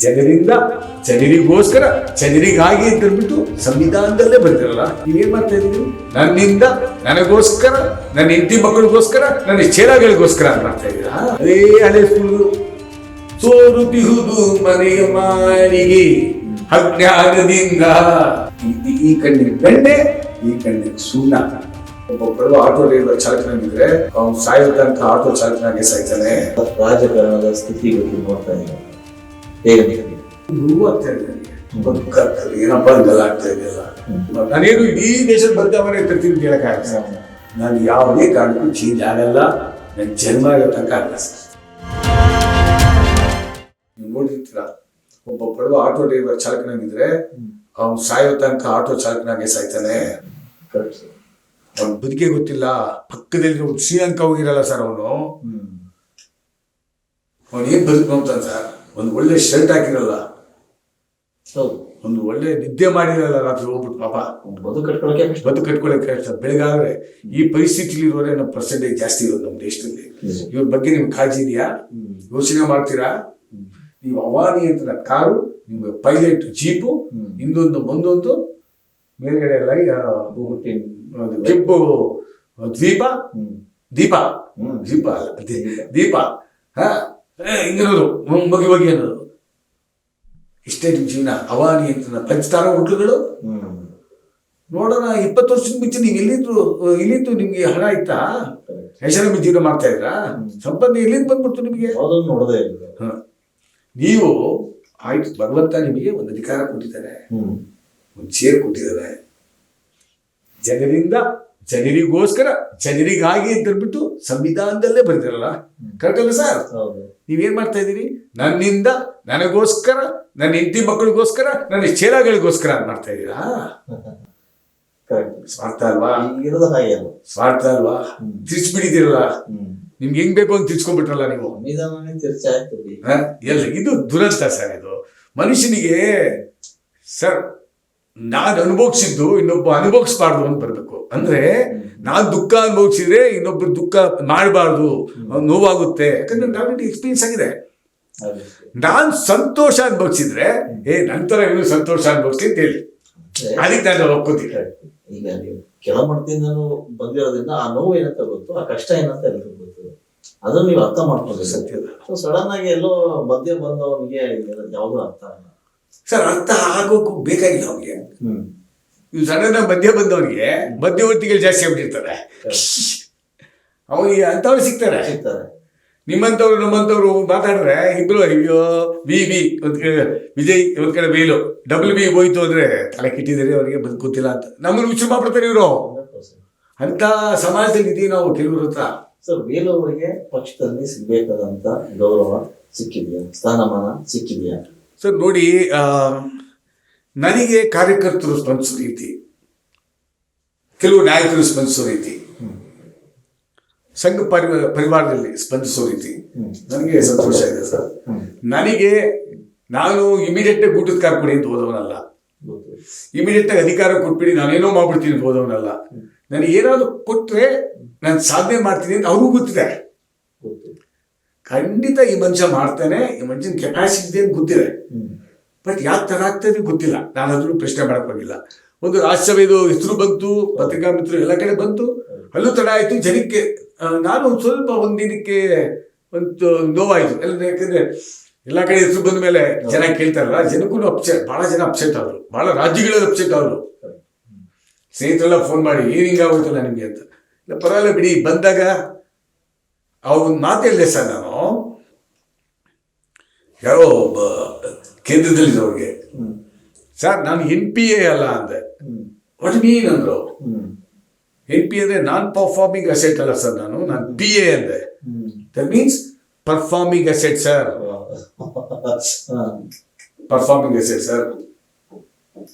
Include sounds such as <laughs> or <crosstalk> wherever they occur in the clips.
ಜನರಿಂದ ಜನರಿಗೋಸ್ಕರ ಜನರಿಗಾಗಿ ಅಂತ ಹೇಳ್ಬಿಟ್ಟು ಸಂವಿಧಾನದಲ್ಲೇ ಬರ್ತಿರಲ್ಲ ನೀವೇನ್ ಮಾಡ್ತಾ ಇದ್ದೀವಿ ನನ್ನಿಂದ ನನಗೋಸ್ಕರ, ನನ್ನ ಹೆಂಡತಿ ಮಕ್ಕಳಿಗೋಸ್ಕರ, ನನ್ನ ಚೇರಗಳಿಗೋಸ್ಕರ ಅಂತ ಮಾಡ್ತಾ ಇದ್ದೀರಾ? ಅದೇ ಹಳೆ ಸುಳ್ಳು. ಸೋರು ಬಿಹುದು ಮನೆಯ ಮಾರಿಗೆ, ಅಜ್ಞಾನದಿಂದ. ಈ- ಕಣ್ಣಿಗೆ ಬೆಣ್ಣೆ, ಈ ಕಣ್ಣಿಗೆ ಸುಣ್ಣ. ಒಬ್ಬೊಬ್ಬರು ಆಟೋ ಡ್ರೈವರ್ ಚಾಲಕನಾಗಿದ್ರೆ ಅವ್ನು ಸಾಯೋ ತನಕ ಆಟೋ ಚಾಲಕನಾಗೆ ಸಾಯ್ತಾನೆ. ರಾಜಕಾರಣದ ಸ್ಥಿತಿಗಳು ನೋಡ್ತಾ ಇದ್ದಾರೆ. ಆಗ್ತಾ ನನಗೆ. ಏನಪ್ಪ ಹಂಗೆಲ್ಲ ಇದೆಯಲ್ಲ? ನಾನೇನು ಇಡೀ ದೇಶದ ಬರ್ತಾವನೆ ಅಂತ ಹೇಳಕ್ಕಾಗಲ್ಲ ಸರ್. ನಾನು ಯಾವುದೇ ಕಾರಣಕ್ಕೂ ಚೇಂಜ್ ಆಗಲ್ಲ. ನನ್ನ ಜನ್ಮ ಆಗೋ ತನಕ ಆಗಲ್ಲ ಸರ್. ನೀವು ನೋಡಿರ್ತೀರ ಒಬ್ಬ ಬಡವ ಆಟೋ ಡ್ರೈವರ್ ಚಾಲಕನಾಗಿದ್ರೆ ಅವ್ನು ಸಾಯೋ ತನಕ ಆಟೋ ಚಾಲಕನಾಗೆ ಸಾಯ್ತಾನೆ. ಅವ್ನ ಬದುಕೆ ಗೊತ್ತಿಲ್ಲ. ಪಕ್ಕದಲ್ಲಿ ಶ್ರೀಲಂಕಾ ಹೋಗಿರಲ್ಲ ಸರ್ ಅವನು. ಹ್ಮ್. ಅವನು ಏನ್ ಬದುಕು ಅಂತಾನೆ ಸರ್? ಒಂದು ಒಳ್ಳೆ ಶರ್ಟ್ ಹಾಕಿರಲ್ಲ. ಹೌದು. ಒಂದು ಒಳ್ಳೆ ನಿದ್ದೆ ಮಾಡಿರಲ್ಲ ರಾತ್ರಿ ಹೋಗ್ಬಿಟ್ಟು ಪಾಪ. ಬದುಕು ಕಟ್ಕೊಳಕ್ಕೆ. ಬದುಕು ಕಟ್ಕೊಳಕ್ಕೆ ಕಷ್ಟ. ಬೆಳಗಾದ್ರೆ ಈ ಪರಿಸ್ಥಿತಿಲಿ ಇರೋರೆ ನಮ್ಮ ಪರ್ಸೆಂಟೇಜ್ ಜಾಸ್ತಿ ಇರೋದು ನಮ್ಮ ದೇಶದಲ್ಲಿ. ಇವ್ರ ಬಗ್ಗೆ ನಿಮ್ಗೆ ಕಾಳಜಿ ಇದೆಯಾ. ಯೋಚನೆ ಮಾಡ್ತೀರಾ? ನೀವು ಅವಾನಿ ಅಂತ ಕಾರು ನಿಮ್ಗೆ ಪೈಲಟ್ ಜೀಪು. ಇನ್ನೊಂದು ಮುಂದೊಂದು ಮೇಲ್ಗಡೆ ಎಲ್ಲ ಕೆಂಪು ದ್ವೀಪ. ದೀಪ. ಹ್ಮ್. ದೀಪ ಅಲ್ಲ ದೀಪ. ಹಾ. ಏ, ಹಿಂಗಿರೋದು ಬಗೆ ಬಗೆ ಅನ್ನೋದು ಇಷ್ಟೇ ನಿಮ್ಮ ಜೀವನ. ಅವಾನಿ ಅಂತ ಪಂಚತಾರ ಹೋಟ್ಲುಗಳು. ನೋಡೋಣ ಇಪ್ಪತ್ತು ವರ್ಷದ ಮುಂಚೆ ನೀವು ಎಲ್ಲಿದ್ರು ಇಲ್ಲಿದ್ದು ನಿಮ್ಗೆ ಹಣ ಇತ್ತಾ? ಹೆಸರ ಜೀವನ ಮಾಡ್ತಾ ಇದ್ರಾ? ಸಂಪನ್ನ ಎಲ್ಲಿಂದ ಬಂದ್ಬಿಡ್ತು ನಿಮಗೆ? ನೋಡದೆ ನೀವು ಆಯ್ತು ಭಗವಂತ ನಿಮಗೆ ಒಂದು ಅಧಿಕಾರ ಕೊಟ್ಟಿದ್ದಾರೆ. ಒಂದು ಚೇರ್ ಕೊಟ್ಟಿದ್ದಾರೆ. ಜನರಿಂದ ಜನರಿಗೋಸ್ಕರ ಜನರಿಗಾಗಿ ಅಂತ ಹೇಳ್ಬಿಟ್ಟು ಸಂವಿಧಾನದಲ್ಲೇ ಬರ್ತಿರಲ್ಲ ಕರೆಕ್ಟ್ ಅಲ್ಲ ಸರ್? ನೀವೇನ್ ಮಾಡ್ತಾ ಇದ್ದೀರಿ? ನನ್ನಿಂದ ನನಗೋಸ್ಕರ ನನ್ನ ಹೆಂಡತಿ ಮಕ್ಕಳಿಗೋಸ್ಕರ ನನ್ನ ಚೇಲಾಗಳಿಗೋಸ್ಕರ ಅಂತ ಮಾಡ್ತಾ ಇದ್ದೀರಾ? ಸ್ವಾರ್ಥ ಅಲ್ವಾ? ಸ್ವಾರ್ಥ ಅಲ್ವಾ? ತಿರ್ಸ್ಬಿಡಿದಿರಲ್ಲ ನಿಮ್ಗೆ ಹೆಂಗ್ ಬೇಕು ಅಂತ ತಿರ್ಸ್ಕೊಂಡ್ಬಿಟ್ರಲ್ಲ ನೀವು? ಎಲ್ಲ? ಇದು ದುರಂತ ಸರ್ ಇದು. ಮನುಷ್ಯನಿಗೆ ಸರ್ ನಾನು ಅನುಭವಿಸಿದ್ದು ಇನ್ನೊಬ್ಬ ಅನುಭವಿಸ್ಬಾರ್ದು ಅಂತ ಬರ್ಬೇಕು. ಅಂದ್ರೆ ನಾನ್ ದುಃಖ ಅನುಭವಿಸಿದ್ರೆ ಇನ್ನೊಬ್ರು ದುಃಖ ಮಾಡಬಾರ್ದು ನೋವಾಗುತ್ತೆ. ಯಾಕಂದ್ರೆ ನಾನು ಎಕ್ಸ್ಪೀರಿಯನ್ಸ್ ಆಗಿದೆ. ನಾನು ಸಂತೋಷ ಅನುಭವಿಸಿದ್ರೆ ಏ ನಂತರ ಏನು ಸಂತೋಷ ಅನುಭವಿಸ್ಲಿ ಅಂತ ಹೇಳಿ. ಅದಕ್ಕೆ ನಾನು ಒಪ್ಕೋತೀನಿ. ಈಗ ನೀವು ಮಟ್ಟದಿಂದ ಬಂದಿರೋದ್ರಿಂದ ಆ ನೋವು ಏನಂತ ಗೊತ್ತು ಆ ಕಷ್ಟ ಏನಂತ ಎಲ್ರಿಗೂ ಗೊತ್ತು. ಅದನ್ನ ನೀವು ಅರ್ಥ ಮಾಡ್ಕೊಂಡು ಸತ್ಯದ. ಸೊ ಸಡನ್ ಆಗಿ ಎಲ್ಲೋ ಮಧ್ಯ ಬಂದವನಿಗೆ ಯಾವ್ದು ಅರ್ಥ ಆಗಲ್ಲ. ಸರ್ ಅರ್ಥ ಆಗೋಕ್ಕೂ ಬೇಕಾಗಿಲ್ಲ ಅವ್ರಿಗೆ. ಇವ್ ಸಡನ್ ಮಧ್ಯ ಬಂದವ್ರಿಗೆ ಮಧ್ಯವರ್ತಿಗಳು ಜಾಸ್ತಿ ಆಗ್ಬಿಟ್ಟಿರ್ತಾರೆ. ಅವನಿಗೆ ಅಂಥವ್ರು ಸಿಗ್ತಾರೆ. ಸಿಗ್ತಾರೆ. ನಿಮ್ಮಂಥವ್ರು ನಮ್ಮಂಥವ್ರು ಮಾತಾಡಿದ್ರೆ ಇಬ್ರು ಅಯ್ಯೋ ವಿ ವಿ ಒಂದ್ ಕಡೆ ವಿಜಯ್ ಒಂದ್ ಕಡೆ ಬೇಲು ಡಬ್ಲ್ಯೂ ಬಿ ಹೋಯ್ತು ಅಂದ್ರೆ ತಲೆ ಕಿಟ್ಟಿದ್ದಾರೆ ಅವರಿಗೆ ಬದುಕುತ್ತಿಲ್ಲ ಅಂತ. ನಮ್ಮನ್ನು ವಿಚಾರ ಮಾಡ್ಬಿಡ್ತಾರೆ ಇವರು. ಅಂತ ಸಮಾಜದಲ್ಲಿ ಇದೀವಿ ನಾವು ಕೆಲವರು ಹತ್ರ. ಸರ್ ವೇಲು ಅವರಿಗೆ ಪಕ್ಷದಲ್ಲಿ ಸಿಗ್ಬೇಕಾದಂತ ಗೌರವ ಸಿಕ್ಕಿದೆಯಾ? ಸ್ಥಾನಮಾನ ಸಿಕ್ಕಿದೆಯಾ? ಸರ್, ನೋಡಿ ನನಗೆ ಕಾರ್ಯಕರ್ತರು ಸ್ಪಂದಿಸೋ ರೀತಿ, ಕೆಲವು ನಾಯಕರು ಸ್ಪಂದಿಸೋ ರೀತಿ, ಸಂಘ ಪರಿವ, ಪರಿವಾರದಲ್ಲಿ ಸ್ಪಂದಿಸೋ ರೀತಿ, ನನಗೆ ಸಂತೋಷ ಇದೆ ಸರ್ ನನಗೆ ನಾನು ಇಮಿಡಿಯೇಟ್ ಊಟದ ಕಾರ್ ಕೊಡಿ ಅಂತ ಹೋದವನಲ್ಲ. ಇಮಿಡಿಯೇಟ್ ಆಗಿ ಅಧಿಕಾರ ಕೊಟ್ಬಿಡಿ, ನಾನೇನೋ ಮಾಡ್ಬಿಡ್ತೀನಿ ಅಂತ ಹೋದವನಲ್ಲ ನನಗೆ ಏನಾದ್ರು ಕೊಟ್ಟರೆ ನಾನು ಸಾಧನೆ ಮಾಡ್ತೀನಿ ಅಂತ ಅವ್ರಿಗೂ ಗೊತ್ತಿದೆ ಗೊತ್ತು. ಖಂಡಿತ ಈ ಮನುಷ್ಯ ಮಾಡ್ತಾನೆ, ಈ ಮನುಷ್ಯನ ಕೆಪಾಸಿಟಿ ಅಂತ ಗೊತ್ತಿದೆ. ಬಟ್ ಯಾವ ಥರ ಆಗ್ತದೆ ಗೊತ್ತಿಲ್ಲ. ನಾನು ಅದನ್ನು ಪ್ರಶ್ನೆ ಮಾಡಕ್ ಹೋಗಿಲ್ಲ. ಒಂದು ರಾಜ್ಯಸಭೆದು ಹೆಸರು ಬಂತು, ಪತ್ರಿಕಾ ಮಿತ್ರರು ಎಲ್ಲ ಕಡೆ ಬಂತು. ಅಲ್ಲೂ ತಡ ಆಯಿತು, ಜನಕ್ಕೆ ನಾನು ಒಂದು ಸ್ವಲ್ಪ ಒಂದಿನಕ್ಕೆ ಒಂದು ನೋವಾಯಿತು. ಎಲ್ಲ ಯಾಕಂದರೆ ಎಲ್ಲ ಕಡೆ ಹೆಸರು ಬಂದ ಮೇಲೆ ಜನ ಕೇಳ್ತಾರಲ್ಲ ಜನಕ್ಕೂ ಅಪ್ಸೆಟ್ ಭಾಳ ಜನ ಅಪ್ಸೆಟ್ ಅವರು. ಭಾಳ ರಾಜ್ಯಗಳಲ್ಲಿ ಅಪ್ಸೆಟ್ ಆದ್ರು ಸ್ನೇಹಿತರೆಲ್ಲ ಫೋನ್ ಮಾಡಿ ಏನು ಹಿಂಗಾಗೋಯ್ತಲ್ಲ ನಿಮಗೆ ಅಂತ. ಇಲ್ಲ, ಪರವಾಗಿಲ್ಲ ಬಿಡಿ, ಬಂದಾಗ ಅವನ್ ಮಾತು ಹೇಳಿದೆ ಸರ್ ನಾನು ಯಾರೋ ಒಬ್ಬ ಕೇಂದ್ರದಲ್ಲಿದ್ದವ್ರಿಗೆ. ಸರ್ ನಾನು ಎನ್ ಪಿ ಎ ಅಲ್ಲ ಅಂದೆ. ವಾಟ್ ಮೀನ್ ಅಂದ್ರು. ಎನ್ ಪಿ ಅಂದ್ರೆ ನಾನ್ ಪರ್ಫಾರ್ಮಿಂಗ್ ಅಸೆಟ್ ಅಲ್ಲ ಸರ್ ನಾನು ನಾನು ಪಿ ಎ ಅಂದೆ. That means performing asset sir. Performing asset sir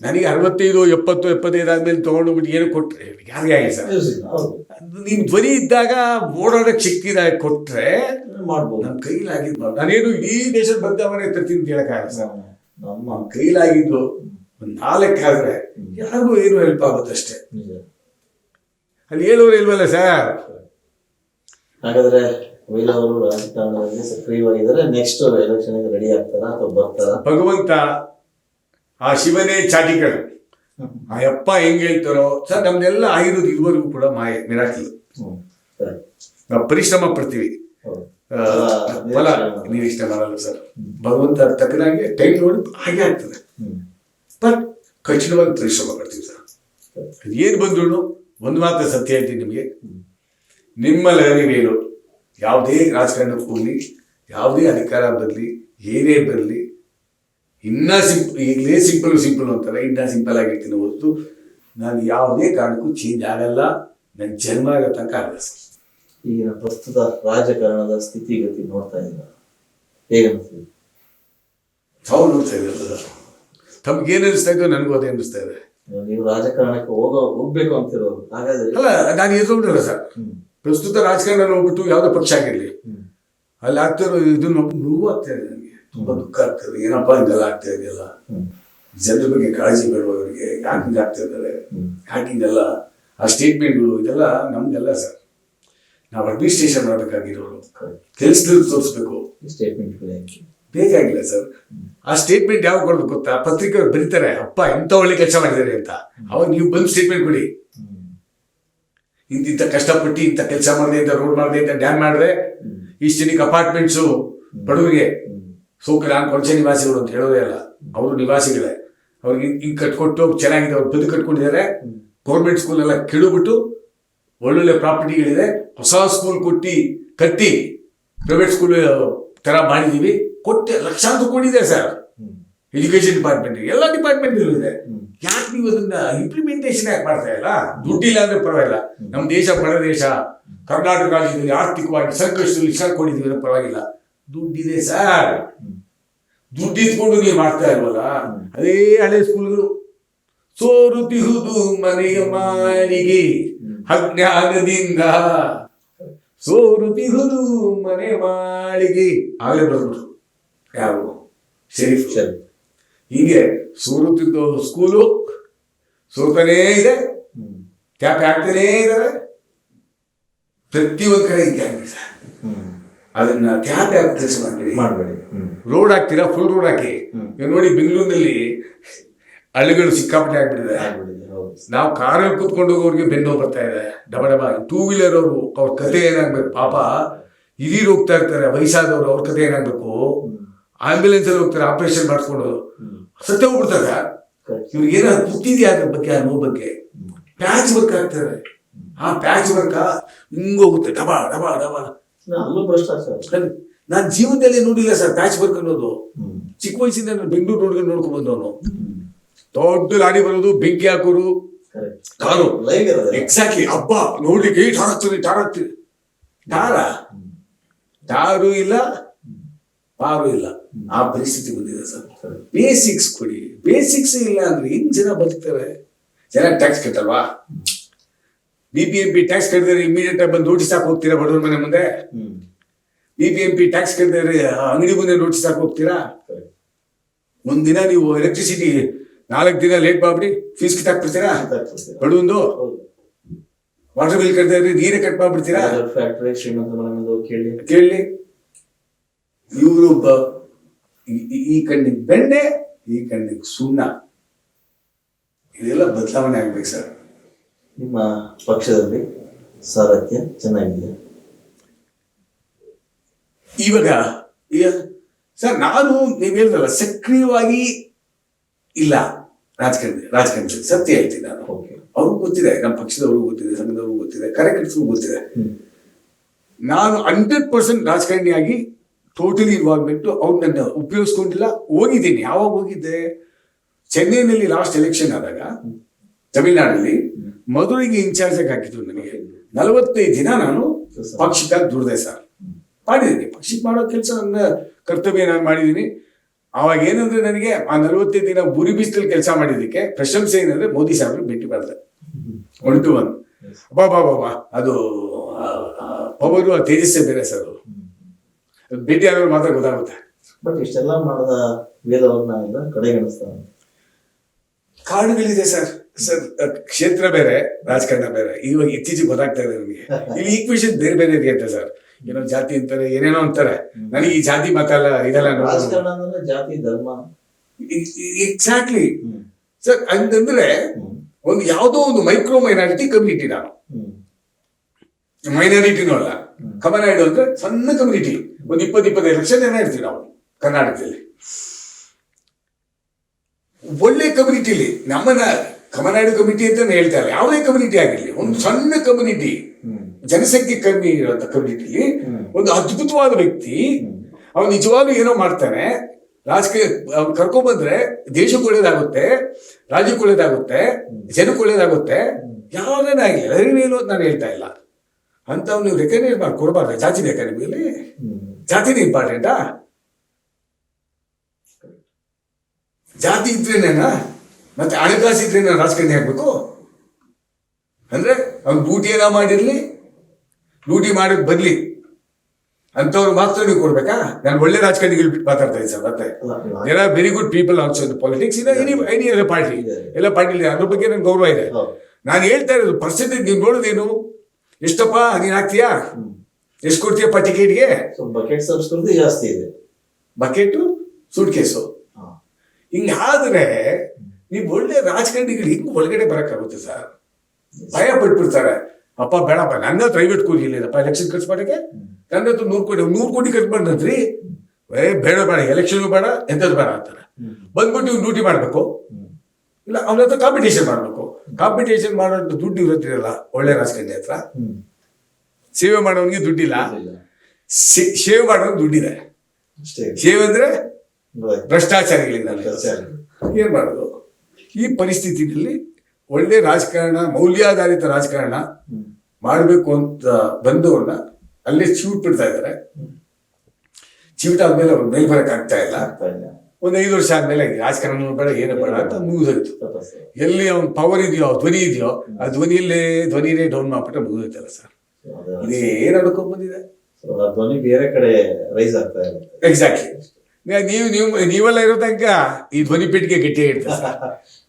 ನನಗೆ ಅರವತ್ತೈದು ಎಪ್ಪತ್ತು ಎಪ್ಪತ್ತೈದು ಆದ್ಮೇಲೆ ತಗೊಂಡ್ಬಿಟ್ಟು ಏನು ಕೊಟ್ರೆ? ಯಾರಿಗೆ ಆಗಿ ಸರ್. ನಿಮ್ ಧ್ವನಿ ಇದ್ದಾಗ ಓಡಾಡಕ್ ಶಕ್ತಿ ಕೊಟ್ಟರೆ ಕೊಟ್ರೆ ಮಾಡ್ಬೋದು. ನನ್ನ ಕೈಲಾಗಿದ್ದು ನಾನೇನು ಈ ದೇಶದ ಬದಲಾವಣೆ ತರ್ತೀನಿ ಅಂತ ಹೇಳಕ್ಕಾಗಲ್ಲ ಸರ್. ನಮ್ಮ ಕೈಲಾಗಿದ್ದು ನಾಲ್ಕಾದ್ರೆ ಯಾರಿಗೂ ಏನು ಹೆಲ್ಪ್ ಆಗುತ್ತಷ್ಟೇ ಅಲ್ಲಿ ಹೇಳುವರು ಇಲ್ವಲ್ಲ ಸರ್? ಹಾಗಾದ್ರೆ ವೈಲ್ ಅವರು ರಾಜಕಾರಣದಲ್ಲಿ ಸಕ್ರಿಯವಾಗಿದ್ದಾರೆ. ನೆಕ್ಸ್ಟ್ ಎಲೆಕ್ಷನ್ ರೆಡಿ ಆಗ್ತಾರಾ ಅಥವಾ ಬರ್ತಾರಾ? ಭಗವಂತ ಆ ಶಿವನೇ ಚಾಟಿಕಳು. ಆ ಅಪ್ಪ ಹೆಂಗ್ ಹೇಳ್ತಾರೋ, ಸರ್, ನಮ್ದೆಲ್ಲ ಆಗಿರೋದು ಇದುವರೆಗೂ ಕೂಡ ಮಾಯೆ, ಮಿರಾಕಲ್. ನಾವು ಪರಿಶ್ರಮ ಪಡ್ತೀವಿ. ಫಲ ನಿರೀಕ್ಷೆ ಮಾಡಲ್ಲ ಸರ್. ಭಗವಂತ ತಕ್ಕನಾಗೆ ಟೈಮ್ ನೋಡಿ ಹಾಗೆ ಆಗ್ತದೆ. ಬಟ್ ಖಚಿತವಾಗಿ ಪರಿಶ್ರಮ ಪಡ್ತೀವಿ ಸರ್. ಏನು ಬಂದ್ರು ಒಂದು ಮಾತ್ರ ಸತ್ಯ ಹೇಳ್ತೀನಿ ನಿಮಗೆ. ನಿಮ್ಮ ಲಹರಿವೇಲು ಯಾವುದೇ ರಾಜಕಾರಣಕ್ಕೆ ಹೋಗಲಿ, ಯಾವುದೇ ಅಧಿಕಾರ ಬರಲಿ ಏನೇ ಬರಲಿ ಇನ್ನ ಸಿಂಪಲ್ ಈಗಲೇ ಸಿಂಪಲ್ ಸಿಂಪಲ್ ಅಂತಾರೆ. ಇನ್ನ ಸಿಂಪಲ್ ಆಗಿರ್ತೀನಿ ಹೊರತು ನಾನು ಯಾವುದೇ ಕಾರಣಕ್ಕೂ ಚೇಂಜ್ ಆಗಲ್ಲ. ನನ್ನ ಜನ್ಮ ಆಗೋ ತನಕ ಆಗಲ್ಲ ಸರ್. ಈಗಿನ ಪ್ರಸ್ತುತ ರಾಜಕಾರಣದ ಸ್ಥಿತಿಗತಿ ನೋಡ್ತಾ ಇದ್ದೀರಾ? ಹೇಗೆ ತಾವು ನೋಡ್ತಾ ತಮ್ಗೆ ಏನು ಅನಿಸ್ತಾ ಇದ್ದೋ ನನಗೂ ಅದೇ ಅನಿಸ್ತಾ ಇದೆ. ನೀವು ರಾಜಕಾರಣಕ್ಕೆ ಹೋಗೋ ಹೋಗ್ಬೇಕು ಅಂತಿರೋರು. ಹಾಗಾದ್ರೆ ಅಲ್ಲ ನಾನು ಎದುರುಬಿಡಲ್ಲ ಸರ್. ಪ್ರಸ್ತುತ ರಾಜಕಾರಣ ಹೋಗ್ಬಿಟ್ಟು ಯಾವ್ದೋ ಪಕ್ಷ ಆಗಿರಲಿ. ಅಲ್ಲಿ ಆಗ್ತಿರೋ ಇದನ್ನ ನೋವು ಆಗ್ತಾ ಇದೆ ನನಗೆ. ತುಂಬಾ ದುಃಖ ಆಗ್ತದೆ ಏನಪ್ಪ ಹಿಂಗೆಲ್ಲ ಆಗ್ತಾ ಇದೆಯಲ್ಲ? ಜನರ ಬಗ್ಗೆ ಕಾಳಜಿ ಬೇಡ ಅವರಿಗೆ ಯಾಕೆ ಹಿಂಗೆ ಆಗ್ತಾ ಇದ್ದಾರೆ? ಯಾಕೆ ಹಿಂಗೆಲ್ಲ ಆ ಸ್ಟೇಟ್ಮೆಂಟ್ಗಳು ಇದೆಲ್ಲ ನಮ್ಗೆಲ್ಲ ಸರ್ ನಾವು ಅಡ್ಮಿನಿಸ್ಟ್ರೇಷನ್ ಮಾಡಬೇಕಾಗಿರೋರು. ಕೆಲಸದಲ್ಲಿ ತೋರಿಸ್ಬೇಕು. ಸ್ಟೇಟ್ಮೆಂಟ್ಗಳು ಯಾಕೆ? ಬೇಕಾಗಿಲ್ಲ ಸರ್. ಆ ಸ್ಟೇಟ್ಮೆಂಟ್ ಯಾವಾಗ ಕೊಡ್ಬೇಕು ಗೊತ್ತಾ? ಪತ್ರಿಕೆ ಬರೀತಾರೆ ಅಪ್ಪ ಎಂತ ಒಳ್ಳೆ ಕೆಲಸ ಮಾಡಿದ್ದಾರೆ ಅಂತ. ಅವಾಗ ನೀವು ಬಂದು ಸ್ಟೇಟ್ಮೆಂಟ್ ಕೊಡಿ. ಇಂತಿಂತ ಕಷ್ಟಪಟ್ಟು ಇಂಥ ಕೆಲಸ ಮಾಡಿದೆ ಅಂತ ರೋಡ್ ಮಾಡಿದೆ ಅಂತ ಡ್ಯಾಮ್ ಮಾಡಿದ್ರೆ ಇಷ್ಟು ಜನಕ್ಕೆ ಅಪಾರ್ಟ್ಮೆಂಟ್ಸು ಬಡವರಿಗೆ. ಹ್ಮ್ ಸೋಕ ನಾನು ಕೊಳಚೆ ನಿವಾಸಿಗಳು ಅಂತ ಹೇಳೋದೇ ಅಲ್ಲ. ಅವರು ನಿವಾಸಿಗಳೇ. ಅವ್ರಿಗೆ ಈಗ ಕಟ್ಕೊಟ್ಟು ಚೆನ್ನಾಗಿದೆ, ಅವ್ರು ಬದುಕು ಕಟ್ಕೊಂಡಿದ್ದಾರೆ. ಗೌರ್ಮೆಂಟ್ ಸ್ಕೂಲ್ ಎಲ್ಲ ಕೆಡಬಿಟ್ಟು ಒಳ್ಳೊಳ್ಳೆ ಪ್ರಾಪರ್ಟಿಗಳಿದೆ. ಹೊಸ ಸ್ಕೂಲ್ ಕೊಟ್ಟು, ಕಟ್ಟಿ ಪ್ರೈವೇಟ್ ಸ್ಕೂಲ್ ತರ ಮಾಡಿದೀವಿ ಕೊಟ್ಟೆ ಲಕ್ಷಾಂತರ ಕೊಂಡಿದೆ ಸರ್. ಎಜುಕೇಶನ್ ಡಿಪಾರ್ಟ್ಮೆಂಟ್ ಎಲ್ಲ ಡಿಪಾರ್ಟ್ಮೆಂಟ್ ಇದೆ. ಯಾಕೆ ನೀವು ಅದನ್ನ ಇಂಪ್ಲಿಮೆಂಟೇಷನ್ ಯಾಕೆ ಮಾಡ್ತಾ ಇಲ್ಲ? ದುಡ್ಡಿಲ್ಲ ಅಂದ್ರೆ ಪರವಾಗಿಲ್ಲ. ನಮ್ಮ ದೇಶ ಬಡ ದೇಶ. ಕರ್ನಾಟಕ ರಾಜ್ಯದಲ್ಲಿ ಆರ್ಥಿಕವಾಗಿ ಸಂಕಷ್ಟದಲ್ಲಿ ಕೊಟ್ಟಿದ್ದೀವಿ ಅಂದ್ರೆ ಪರವಾಗಿಲ್ಲ. ದುಡ್ಡಿದೆ ಸರ್. ದುಡ್ಡು ಇಟ್ಕೊಂಡು ನೀವು ಮಾಡ್ತಾ ಇಲ್ವಲ್ಲ? ಅದೇ ಹಳೆ ಸ್ಕೂಲ್ಗಳು. ಸೋರುತಿಹುದು ಮನೆಯ ಮಾಳಿಗೆ ಅಜ್ಞಾನದಿಂದ. ಸೋರುತಿಹುದು ಮನೆ ಮಾಳಿಗೆ. ಆಗಲೇ ಬರ್ಬಿಟ್ರು ಯಾರು? ಶರೀಫ್ ಸರಿ ಹೀಗೆ ಸೋರುತ್ತಿದ್ದು ಸ್ಕೂಲು ಸೋರ್ತಾನೇ ಇದೆ. ಟ್ಯಾಪ್ ಹಾಕ್ತಾನೇ ಇದ್ದಾರೆ. ಪ್ರತಿಯೊಂದು ಕಡೆ ಹಿಂಗೆ ಸರ್. ಅದನ್ನ ತ್ಯಾಗ ಕೆಲಸ ಮಾಡಬೇಡಿ. ರೋಡ್ ಹಾಕ್ತೀರಾ? ಫುಲ್ ರೋಡ್ ಹಾಕಿ. ನೋಡಿ ಬೆಂಗಳೂರಿನಲ್ಲಿ ಹಳ್ಳಿಗಳು ಸಿಕ್ಕಾಪಟ್ಟೆ ಆಗ್ಬಿಟ್ಟಿದೆ. ನಾವು ಕಾರಲ್ಲಿ ಕೂತ್ಕೊಂಡು ಹೋಗೋರಿಗೆ ಬೆನ್ನು ಬರ್ತಾ ಇದೆ. ಡಬ ಡಬ ಟೂ ವೀಲರ್ ಅವರು ಅವ್ರ ಕತೆ ಏನಾಗ್ಬೇಕು? ಪಾಪ ಹಿರಿಯರು ಹೋಗ್ತಾ ಇರ್ತಾರೆ ವಯಸ್ಸಾದವರು ಅವ್ರ ಕತೆ ಏನಾಗ್ಬೇಕು? ಆಂಬ್ಯುಲೆನ್ಸ್ ಅಲ್ಲಿ ಹೋಗ್ತಾರೆ ಆಪರೇಷನ್ ಮಾಡಿಸ್ಕೊಂಡು. ಸತ್ಯ ಹೋಗ್ಬಿಡ್ತಾರೆ. ಇವ್ರಿಗೆ ಏನಾದ್ರು ಗೊತ್ತಿದೆಯಾ ಅದ್ರ ಬಗ್ಗೆ ಆ ನೋವು ಬಗ್ಗೆ? ಪ್ಯಾಚ್ ವರ್ಕ್ ಆಗ್ತಾರೆ. ಆ ಪ್ಯಾಚ್ ವರ್ಕ ಹಿಂಗೋಗುತ್ತೆ ಡಬ ಡಬಾ ಡಬಾ. ಅಲ್ಲೂ ಭ್ರಷ್ಟಾಚಾರ ನಾನು ಜೀವನದಲ್ಲಿ ನೋಡಿಲ್ಲ ಸರ್ ಪ್ಯಾಚ್ ವರ್ಕ್ ಅನ್ನೋದು. ಚಿಕ್ಕ ವಯಸ್ಸಿಂದ ನಾನು ಬೆಂಗಳೂರು ನೋಡ್ಕೊಂಡು ನೋಡ್ಕೊಂಡು ಬಂದವನು. ಅವನು ದೊಡ್ಡ ಲಾರಿ ಬರೋದು ಬೆಂಕಿ ಹಾಕೋರು. ಕಾರು ಎಕ್ಸಾಕ್ಟ್ಲಿ ಹಬ್ಬ ನೋಡ್ಲಿಕ್ಕೆ ಏಟ್ ಟಾರ್ ಟಾರಾಗ್ತದೆ ಟಾರ? ಟಾರು ಇಲ್ಲ ಪಾರು ಇಲ್ಲ. ಆ ಪರಿಸ್ಥಿತಿ ಬಂದಿದೆ ಸರ್. ಬೇಸಿಕ್ಸ್ ಕೊಡಿ. ಬೇಸಿಕ್ಸ್ ಇಲ್ಲ ಅಂದ್ರೆ ಹೆಂಗ್ ಜನ ಬದುಕ್ತಾರೆ? ಜನ tax ಕಟ್ಟಲ್ವಾ? B P M P tax ಕಟ್ಟಿದ್ರೆ ಇಮಿಡಿಯೇಟ್ ಆಗಿ ಬಂದು ನೋಟಿಸ್ ಹಾಕಿ ಹೋಗ್ತೀರಾ ಬಡವ್ರ ಮನೆ ಮುಂದೆ? B P M P tax ಕಟ್ಟಿದ್ರೆ ಅಂಗಡಿ ಮುಂದೆ ನೋಟಿಸ್ ಹಾಕಿ ಹೋಗ್ತೀರಾ? ಒಂದಿನ ನೀವು ಎಲೆಕ್ಟ್ರಿಸಿಟಿ ನಾಲ್ಕು ದಿನ ಲೇಟ್ ಮಾಡ್ಬಿಡಿ ಫೀಸ್ ಕಟ್ ಹಾಕ್ಬಿಡ್ತೀರಾ? ಬಡವಂದು ವಾಟರ್ ಬಿಲ್ ಕಟ್ಟಿದ್ರೆ ನೀರೇ ಕಟ್ ಮಾಡ್ಬಿಡ್ತೀರಾ? ಕೇಳಿ. ಇವರು ಈ ಕಣ್ಣಿಗೆ ಬೆಣ್ಣೆ ಈ ಕಣ್ಣಿಗೆ ಸುಣ್ಣ. ಇದೆಲ್ಲ ಬದಲಾವಣೆ ಆಗ್ಬೇಕು ಸರ್. ನಿಮ್ಮ ಪಕ್ಷದಲ್ಲಿ ಸಾರಥ್ಯ ಚೆನ್ನಾಗಿದೆ ಇವಾಗ ಸರ್ ನಾನು ನೀವು ಹೇಳಿದ್ರಲ್ಲ ಸಕ್ರಿಯವಾಗಿ ಇಲ್ಲ. ರಾಜಕಾರಣ ರಾಜಕಾರಣದಲ್ಲಿ ಸತ್ಯ ಹೇಳ್ತೀನಿ ನಾನು. ಓಕೆ. ಅವ್ರಿಗೂ ಗೊತ್ತಿದೆ ನಮ್ಮ ಪಕ್ಷದವ್ರಿಗೂ ಗೊತ್ತಿದೆ ಸಂಘದವ್ರಿಗೂ ಗೊತ್ತಿದೆ ಕಾರ್ಯಕರ್ತರಿಗೂ ಗೊತ್ತಿದೆ. ನಾನು ಹಂಡ್ರೆಡ್ ಪರ್ಸೆಂಟ್ ರಾಜಕಾರಣಿಯಾಗಿ ಟೋಟಲಿ ಇನ್ವಾಲ್ವ್ಮೆಂಟ್ ಅವ್ರು ನನ್ನ ಉಪಯೋಗಿಸ್ಕೊಂಡಿಲ್ಲ ಹೋಗಿದ್ದೀನಿ. ಯಾವಾಗ ಹೋಗಿದ್ದೆ? ಚೆನ್ನೈನಲ್ಲಿ ಲಾಸ್ಟ್ ಎಲೆಕ್ಷನ್ ಆದಾಗ ತಮಿಳ್ನಾಡಲ್ಲಿ. ಮಧುರೆಗೆ ಇನ್ಚಾರ್ಜ್ ಆಗಿ ಹಾಕಿದ್ರು ನನಗೆ. ನಲವತ್ತೈದು ದಿನ ನಾನು ಪಕ್ಷಕ್ಕಾಗಿ ದುಡ್ದೆ ಸರ್ ಮಾಡಿದ್ದೀನಿ. ಪಕ್ಷಕ್ಕೆ ಮಾಡೋ ಕೆಲಸ ನನ್ನ ಕರ್ತವ್ಯ ನಾನು ಮಾಡಿದ್ದೀನಿ. ಅವಾಗ ಏನಂದ್ರೆ ನನಗೆ ಆ ನಲವತ್ತೈದು ದಿನ ಬುರಿ ಬಿಸಿಲಲ್ಲಿ ಕೆಲಸ ಮಾಡಿದ್ದಕ್ಕೆ ಪ್ರಶಂಸೆ ಏನಂದ್ರೆ ಮೋದಿ ಸಾಹೇಬ್ರು ಭೇಟಿ ಮಾಡಿದೆ. ಒನ್ ಟು ಒನ್ ಬಾ ಬಾ ಬಾ ಅದು ಪವರು ಆ ತೇಜಸ್ಸೇ ಬೇರೆ ಸರ್ ಭೇಟಿ ಆದ್ರೆ ಮಾತ್ರ ಗೊತ್ತಾಗುತ್ತೆ. ಬಟ್ ಇಷ್ಟೆಲ್ಲ ಮಾಡಿದ ವೇದವನ್ನ ಕಡೆಗಣಿಸ್ತಾರೆ ಕಾರಣಗಳಿದೆ ಸರ್. ಸರ್ ಕ್ಷೇತ್ರ ಬೇರೆ ರಾಜಕಾರಣ ಬೇರೆ. ಇವಾಗ ಇತ್ತೀಚೆಗೆ ಗೊತ್ತಾಗ್ತಾ ಇದೆ ನನಗೆ ಇಲ್ಲಿ ಈಕ್ವೇಶನ್ ಬೇರೆ ಬೇರೆ ಇದೆಯಂತೆ ಸರ್. ಏನೋ ಜಾತಿ ಅಂತಾರೆ ಏನೇನೋ ಅಂತಾರೆ. ನನಗೆ ಈ ಜಾತಿ ಮತ ಎಲ್ಲ ಇದೆಲ್ಲ ರಾಜಕಾರಣ ಅಂದ್ರೆ ಜಾತಿ ಧರ್ಮ. ಎಕ್ಸಾಕ್ಟ್ಲಿ ಸರ್ ಅಂತಂದ್ರೆ ಒಂದು ಯಾವುದೋ ಒಂದು ಮೈಕ್ರೋ ಮೈನಾರಿಟಿ ಕಮ್ಯುನಿಟಿ ನಾನು. ಮೈನಾರಿಟಿ ಮೈನಾರಿಟಿನೂ ಅಲ್ಲ. ಕಮನಾಯ್ಡು ಅಂದ್ರೆ ಸಣ್ಣ ಕಮ್ಯುನಿಟಿ ಒಂದು ಇಪ್ಪತ್ತು ಇಪ್ಪತ್ತೈದು ಲಕ್ಷ ಜನ ಇರ್ತೀವಿ ನಾವು ಕರ್ನಾಟಕದಲ್ಲಿ. ಒಳ್ಳೆ ಕಮ್ಯುನಿಟಿಲಿ ನಮ್ಮನ್ನ ಕಮನಾಯ್ಡು ಕಮಿಟಿ ಅಂತ ನಾನು ಹೇಳ್ತಾ ಇಲ್ಲ ಯಾವುದೇ ಕಮ್ಯುನಿಟಿ ಆಗಿರಲಿ ಒಂದು ಸಣ್ಣ ಕಮ್ಯುನಿಟಿ ಜನಸಂಖ್ಯೆ ಕಮ್ಮಿ ಇರುವಂತ ಕಮ್ಯುನಿಟಿ ಒಂದು ಅದ್ಭುತವಾದ ವ್ಯಕ್ತಿ ಅವನು ನಿಜವಾಗ್ಲೂ ಏನೋ ಮಾಡ್ತಾನೆ ರಾಜಕೀಯ ಕರ್ಕೊಂಡ್ ಕರ್ಕೊಂಡ್ಬಂದ್ರೆ ದೇಶಕ್ಕೆ ಒಳ್ಳೇದಾಗುತ್ತೆ ರಾಜ್ಯಕ್ಕೆ ಒಳ್ಳೇದಾಗುತ್ತೆ ಜನಕ್ಕೆ ಒಳ್ಳೇದಾಗುತ್ತೆ ಯಾವುದೇನೇ ಆಗಿಲ್ಲ ಅರಿವೇನು ಅಂತ ನಾನು ಹೇಳ್ತಾ ಇಲ್ಲ. ಅಂತ ನೀವು ರೆಕಗ್ನೈಸ್ ಮಾಡಿ ಕೊಡಬಾರ್ದು ಜಾತಿ ಬೇಕಾ ನಿಮಗೆ. ಜಾತಿನೇ ಇಂಪಾರ್ಟೆಂಟಾ ಜಾತಿ ಇದ್ರೇನೇನಾ? ಮತ್ತೆ ಹಣಕಾಸು ನಾನು ರಾಜಕಾರಣಿ ಆಗ್ಬೇಕು? ಅಂದ್ರೆ ಅವ್ನು ಡ್ಯೂಟಿ ಏನೋ ಮಾಡಿರ್ಲಿ ಡ್ಯೂಟಿ ಮಾಡಕ್ ಬರ್ಲಿ ಅಂತವ್ರು ಮಾತ್ರ ನೀವು ಕೊಡ್ಬೇಕಾ? ನಾನು ಒಳ್ಳೆ ರಾಜಕಾರಣಿಗಳು ಬಿಟ್ಟು ಮಾತಾಡ್ತಾ ಇದ್ದೀನಿ ಸರ್ ಮತ್ತೆ. ಎಲ್ಲ there are very good people also in politics ಇದೆ ಎನಿ ಎನಿ ಎಲ್ಲ ಪಾರ್ಟಿ. ಎಲ್ಲ ಪಾರ್ಟಿ ಅದ್ರ ಬಗ್ಗೆ ನಂಗೆ ಗೌರವ ಇದೆ. ನಾನು ಹೇಳ್ತಾ ಇರೋದು ಪರ್ಸೆಂಟೇಜ್ ನೀವು ನೋಡೋದೇನು? ಎಷ್ಟಪ್ಪ ನೀನ್ ಹಾಕ್ತೀಯಾ? ಎಷ್ಟು ಕೊಡ್ತೀಯಪ್ಪ ಟಿಕೆಟ್ಗೆ? ಬಕೆಟ್ ಸಂಸ್ಕೃತಿ ಜಾಸ್ತಿ ಇದೆ. Bucket suitcase. ಹಿಂಗಾದ್ರೆ ನೀವು ಒಳ್ಳೆ ರಾಜಕಾರಣಿಗಳು ಹಿಂಗೆ ಒಳಗಡೆ ಬರೋಕ್ಕಾಗುತ್ತೆ ಸರ್? ಭಯ ಪಟ್ಬಿಡ್ತಾರೆ. ಅಪ್ಪ ಬೇಡಪ್ಪ ನನ್ನ ಪ್ರೈವೇಟ್ ಕೂಲಿ ಇಲ್ಲಪ್ಪ ಎಲೆಕ್ಷನ್ ಖರ್ಚು ಮಾಡೋಕ್ಕೆ? ನನ್ನ ಹತ್ರ ನೂರು ಕೋಟಿ ನೂರು ಕೋಟಿ ಖರ್ಚು ಮಾಡಿದ್ರಿ? ಏ ಬೇಡ ಬೇಡ ಎಲೆಕ್ಷನ್ ಬೇಡ ಎಂಥದ್ದು ಬೇಡ ಅಂತಾರೆ. ಬಂದ್ಬಿಟ್ಟು ನೀವು ಡ್ಯೂಟಿ ಮಾಡಬೇಕು. ಇಲ್ಲ ಅವನ ಹತ್ರ ಕಾಂಪಿಟೇಷನ್ ಮಾಡಬೇಕು. ಕಾಂಪಿಟೇಷನ್ ಮಾಡೋ ದುಡ್ಡು ಇರುತ್ತಿರಲ್ಲ ಒಳ್ಳೆ ರಾಜಕಾರಣಿ ಹತ್ರ. ಸೇವೆ ಮಾಡೋನಿಗೆ ದುಡ್ಡಿಲ್ಲ. ಸೇವೆ ಮಾಡೋನ್ ದುಡ್ಡಿದೆ. ಸೇವೆ ಅಂದ್ರೆ ಭ್ರಷ್ಟಾಚಾರಿಗಳಿಂದ. ಏನ್ ಮಾಡೋದು? ಈ ಪರಿಸ್ಥಿತಿಯಲ್ಲಿ ಒಳ್ಳೆ ರಾಜಕಾರಣ ಮೌಲ್ಯಾಧಾರಿತ ರಾಜಕಾರಣ ಮಾಡಬೇಕು ಅಂತ ಬಂದವ್ರನ್ನ ಅಲ್ಲೇ ಚಿವುಟ್ ಬಿಡ್ತಾ ಇದ್ದಾರೆ. ಚೀಟ್ ಆದ್ಮೇಲೆ ಅವ್ರು ಮೇಲ್ ಬರಕ್ ಆಗ್ತಾ ಇಲ್ಲ. ಒಂದ್ ಐದು ವರ್ಷ ಆದ್ಮೇಲೆ ರಾಜಕಾರಣ ಬೇಡ ಏನು ಬೇಡ ಅಂತ ಮುಗಿದೋಯ್ತು. ಎಲ್ಲಿ ಅವ್ನ ಪವರ್ ಇದೆಯೋ ಧ್ವನಿ ಇದೆಯೋ ಆ ಧ್ವನಿಯಲ್ಲೇ ಧ್ವನಿನೇ ಡೌನ್ ಮಾಡ್ಬಿಟ್ರೆ ಮುಗಿದೋಯ್ತಲ್ಲ ಸರ್. So ಅನ್ಕೊಂಡ್ ಇದೇ ಬಂದಿದೆ. ಧ್ವನಿ ಬೇರೆ ಕಡೆ ರೈಸ್ ಆಗ್ತಾ ಇರುತ್ತೆ. ಎಕ್ಸಾಕ್ಟ್ಲಿ ನೀವು ನೀವು ನೀವೆಲ್ಲ ಇರೋ ತನಕ ಈ ಧ್ವನಿ ಪೀಠಿಗೆ ಗಟ್ಟಿ ಇರ್ತದೆ ಸರ್. <laughs>